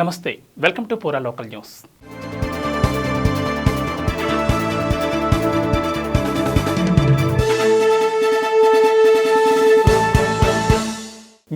నమస్తే welcome to Pura local news.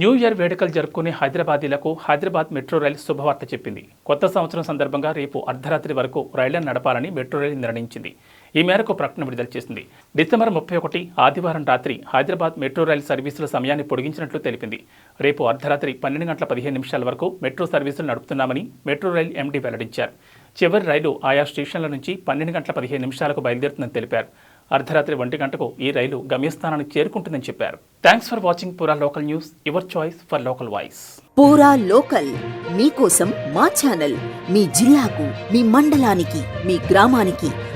New year వేడుకలు జరుపుకునే హైదరాబాదీలకు హైదరాబాద్ మెట్రో రైలు శుభవార్త చెప్పింది. కొత్త సంవత్సరం సందర్భంగా రేపు అర్ధరాత్రి వరకు రైళ్ళను నడపాలని మెట్రో రైలు నిర్ణయించింది. ఈ మేరకు ప్రకటన విడుదల చేసింది. డిసెంబర్ ముప్పై ఒకటి ఆదివారం రాత్రి హైదరాబాద్ మెట్రో రైలు సర్వీసుల సమయాన్ని పొడిగించినట్లు తెలిపింది. రేపు అర్ధరాత్రి పన్నెండు గంటల పదిహేను నిమిషాల వరకు మెట్రో సర్వీసులు నడుపుతున్నామని మెట్రో రైలు ఎండీ వెల్లడించారు. చివరి రైలు ఆయా స్టేషన్ల నుంచి పన్నెండు గంటల పదిహేను నిమిషాలకు బయలుదేరుతుందని తెలిపారు. అర్ధరాత్రి ఒంటి గంటకు ఈ రైలు గమ్యస్థానానికి చేరుకుంటుందని చెప్పారు. Thanks for watching Pura local news your choice for local voice. Pura local మీకోసం మా ఛానల్ మీ జిల్లాకు మీ మండలానికి మీ గ్రామానికి